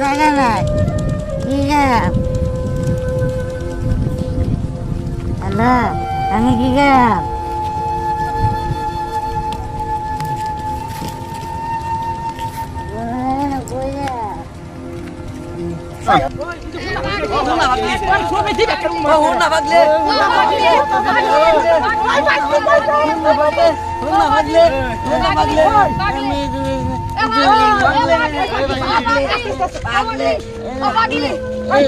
জায়গা নাই কি হ্যালো আমি কি গাম কিসে ওই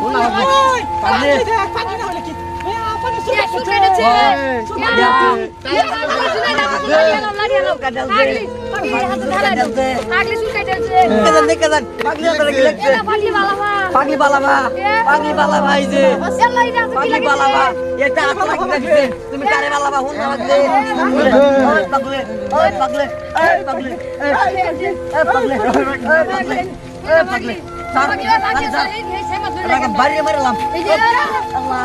হুনা বাগলে মজা লাগবে পাগলি লাগছে পাগলি বালাবা পাগলি বালাবা এই যে পাগলি বালাবা এটা আতলা কি লাগছে তুমি কারে বালাবা হুনা বাগলে ওই পাগলে ওই পাগলে ওই পাগলে ওই পাগলে ওই পাগলে ওই পাগলে স্যার স্যার আমাকে বাড়ি মারলাম আল্লাহ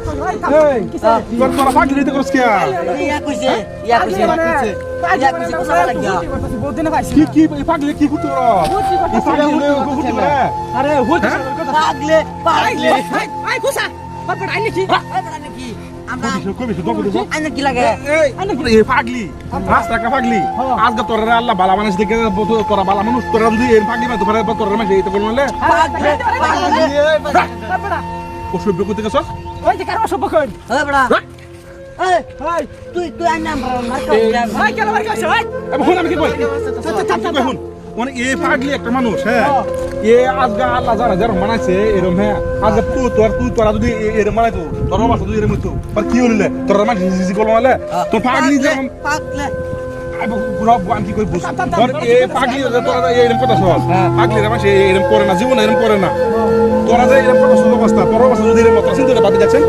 আল্লাহ বালা মানুষ দেখে তোরা বালা মানুষ তোরা যদি পাগলি। মানে তোরা মানে অসভ্য করতে গেছস ওই যে কারও সব কই এই বড়। হাই তুই তুই আইনা মার হাই কেন মার কাছে হাই এবার শুন আমি কি কই শুন মানে এ পাগলি একটা মানুষ হ্যাঁ? এ আজকে আল্লাহ যারা যারা মানাইছে এরম হ্যাঁ? আজকে তুই তোর তুই তোরা যদি এ- এরম মানাইতো তোর বাসা যদি এরম হইতো আর কি হইলে তোর মানে জিজি করল মানে তো পাগলি যেমন পাগলে। আমি কি কই বুঝ তোর এ পাগলি তোরা যে এরম কথা শোন। পাগলি রে মাসে এরম করে না জীবন এরম করে না। তোরা যে এরম কথা পাস না তোর বাসা যদি এরম কথা চিন্তা ভাবি দেখছেন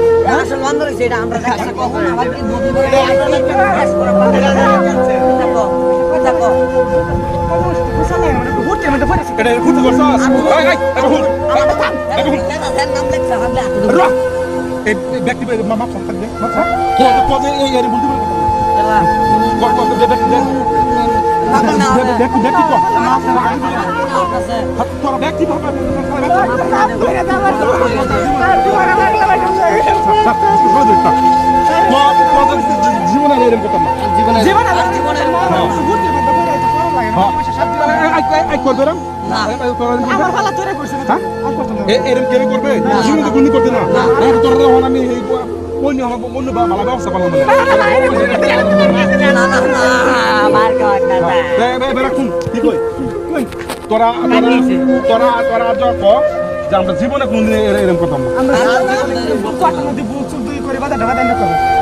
এটা ব্যক্তি ফোন থাকবে মাথা কবে বলতে পারবে জীবনে এরকম করতাম না জীবনে জীবনে করবে? না। এরম কেন করবে জীবনে তো করতে না। তোর আমি অন্য আমার অন্য ভালো ব্যবস্থা করলাম তোরা তোরা তোরা যা ক যে আমরা জীবনে কোনদিন এরকম করতাম না।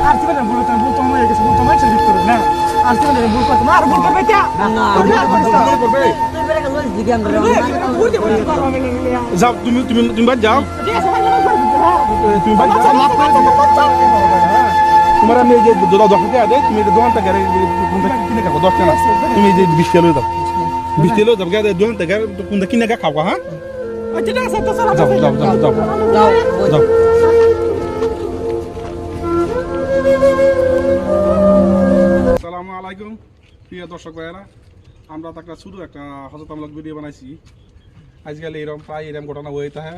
আর কি বলেন ভুল তো মরে গেছে ভুল তো মাইছে দিক না। আর কি ভুল করতে আর ভুল করবে করবে তুই বেরে গেল দিকে আমরা। ভুল দিয়ে বলতে পারব আমি যাও তুমি তুমি তুমি বাদ যাও। তোমার আমি যে দশ টাকা দেয় তুমি দোকান কিনে খাব? দশ টাকা। তুমি এই যে বিশ কিলো দাও বিশ কিলো দাও গায়ে দোকান থেকে কোনটা কিনে খাব হ্যাঁ? যাও যাও যাও যাও। যাও। যাও। আসসালামু আলাইকুম প্রিয় দর্শক ভাইয়েরা। আমরা তো একটা শুধু একটা হজরতামূলক ভিডিও বানাইছি। আজকাল এরকম প্রায় এরকম ঘটনা হয়ে থাকে।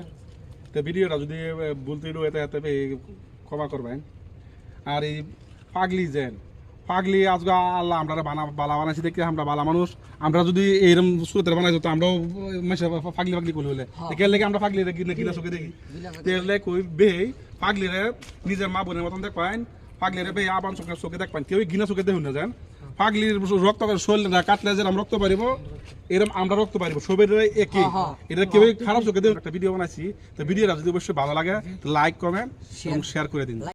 তো ভিডিওটা যদি বলতে এতে এতে ক্ষমা করবেন। আর এই পাগলি যেন পাগলি আজকে আল্লাহ আমরা বানা বালা বানাইছি দেখে আমরা বালা মানুষ। আমরা যদি এইরকম সুরতের বানাইছো তো আমরাও মেশে পাগলি পাগলি করলে হলে দেখে লেগে আমরা পাগলি কিনা কিনা চোখে দেখি। তেলে কই বে পাগলি রে নিজের মা বোনের মতন দেখবেন পাগলি রে বে আবান চোখে চোখে দেখবেন। কেউ গিনা চোখে দেখুন না যান। পাগলির রক্ত শরীর কাটলে যে আমরা রক্ত পারিব এরকম আমরা রক্ত পারিব সবের একই। এটা কেউ খারাপ চোখে একটা ভিডিও বানাইছি তো ভিডিওটা যদি অবশ্যই ভালো লাগে লাইক কমেন্ট এবং শেয়ার করে দিন।